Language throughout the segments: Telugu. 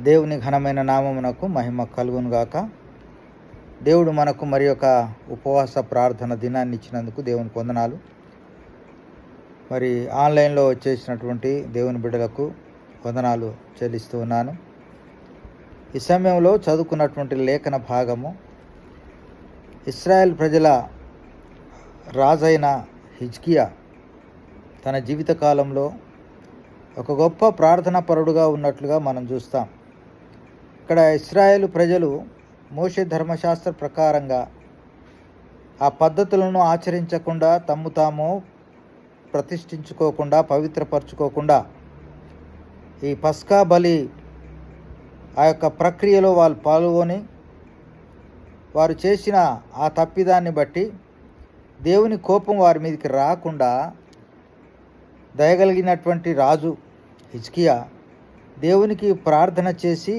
దేవుని ఘనమైన నామమునకు మహిమ కలుగునుగాక. దేవుడు మనకు మరి ఒక ఉపవాస ప్రార్థన దినాన్ని ఇచ్చినందుకు దేవుని వందనాలు మరి ఆన్లైన్లో వచ్చేసినటువంటి దేవుని బిడ్డలకు వందనాలు చెల్లిస్తూ ఉన్నాను. ఈ సమయంలో చదువుకున్నటువంటి లేఖన భాగము ఇస్రాయెల్ ప్రజల రాజైన హిజ్కియా తన జీవితకాలంలో ఒక గొప్ప ప్రార్థనా పరుడుగా ఉన్నట్లుగా మనం చూస్తాం. ఇక్కడ ఇస్రాయేల్ ప్రజలు మోషే ధర్మశాస్త్ర ప్రకారంగా ఆ పద్ధతులను ఆచరించకుండా తమ్ము తాము ప్రతిష్ఠించుకోకుండా పవిత్రపరచుకోకుండా ఈ పస్కా బలి ఆ యొక్క ప్రక్రియలో వాళ్ళు పాల్గొని వారు చేసిన ఆ తప్పిదాన్ని బట్టి దేవుని కోపం వారి మీదకి రాకుండా దయగలిగినటువంటి రాజు హిజ్కియా దేవునికి ప్రార్థన చేసి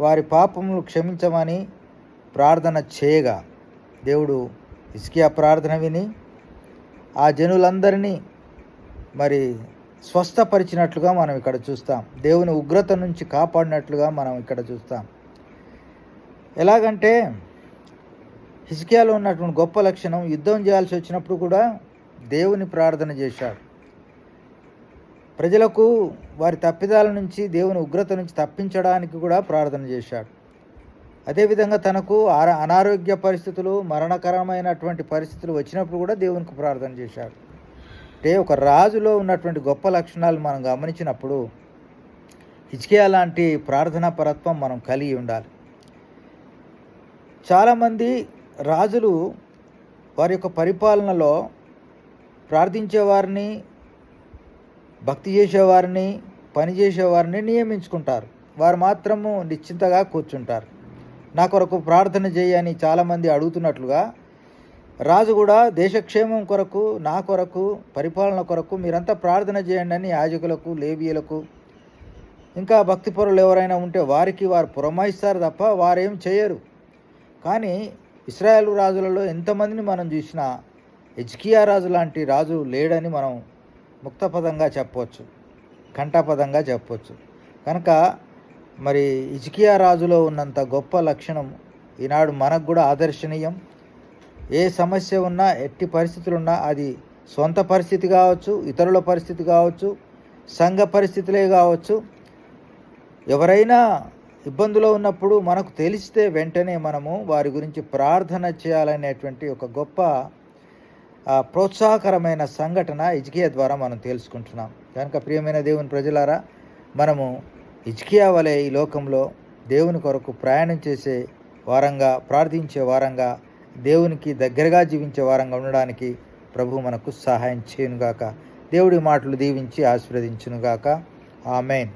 వారి పాపములు క్షమించమని ప్రార్థన చేయగా దేవుడు ఇస్కియా ప్రార్థన విని ఆ జనులందరినీ మరి స్వస్థపరిచినట్లుగా మనం ఇక్కడ చూస్తాం. దేవుని ఉగ్రత నుంచి కాపాడినట్లుగా మనం ఇక్కడ చూస్తాం. ఎలాగంటే హిజ్కియాలో ఉన్నటువంటి గొప్ప లక్షణం యుద్ధం చేయాల్సి వచ్చినప్పుడు కూడా దేవుని ప్రార్థన చేశాడు. ప్రజలకు వారి తప్పిదాల నుంచి దేవుని ఉగ్రత నుంచి తప్పించడానికి కూడా ప్రార్థన చేశాడు. అదేవిధంగా తనకు అనారోగ్య పరిస్థితులు మరణకరమైనటువంటి పరిస్థితులు వచ్చినప్పుడు కూడా దేవునికి ప్రార్థన చేశాడు. అంటే ఒక రాజులో ఉన్నటువంటి గొప్ప లక్షణాలు మనం గమనించినప్పుడు హిజ్కియా లాంటి ప్రార్థనా పరత్వం మనం కలిగి ఉండాలి. చాలామంది రాజులు వారి యొక్క పరిపాలనలో ప్రార్థించేవారిని భక్తి చేసేవారిని పని చేసేవారిని నియమించుకుంటారు. వారు మాత్రము నిశ్చింతగా కూర్చుంటారు. నా కొరకు ప్రార్థన చేయని చాలామంది అడుగుతున్నట్లుగా రాజు కూడా దేశక్షేమం కొరకు నా కొరకు పరిపాలన కొరకు మీరంతా ప్రార్థన చేయండి అని యాజకులకు లేబియలకు ఇంకా భక్తిపరులు ఎవరైనా ఉంటే వారికి వారు పురమాయిస్తారు తప్ప వారేం చేయరు. కానీ ఇస్రాయేల్ రాజులలో ఎంతమందిని మనం చూసినా హెచ్కియా రాజు లాంటి రాజు లేడని మనం ముక్తపదంగా చెప్పవచ్చు కంఠపదంగా చెప్పవచ్చు. కనుక మరి ఇజ్కియా రాజులో ఉన్నంత గొప్ప లక్షణం ఈనాడు మనకు కూడా ఆదర్శనీయం. ఏ సమస్య ఉన్నా ఎట్టి పరిస్థితులు ఉన్నా అది సొంత పరిస్థితి కావచ్చు ఇతరుల పరిస్థితి కావచ్చు సంఘ పరిస్థితులే కావచ్చు. ఎవరైనా ఇబ్బందులో ఉన్నప్పుడు మనకు తెలిస్తే వెంటనే మనము వారి గురించి ప్రార్థన చేయాలనేటువంటి ఒక గొప్ప ప్రోత్సాహకరమైన సంఘటన ఇజ్కియా ద్వారా మనం తెలుసుకుంటున్నాం. కనుక ప్రియమైన దేవుని ప్రజలారా మనము ఇజ్కియా వలె ఈ లోకంలో దేవుని కొరకు ప్రయాణం చేసే వారంగా ప్రార్థించే వారంగా దేవునికి దగ్గరగా జీవించే వారంగా ఉండడానికి ప్రభు మనకు సహాయం చేయనుగాక. దేవుడి మాటలు దీవించి ఆశీర్వదించునుగాక. ఆమెన్.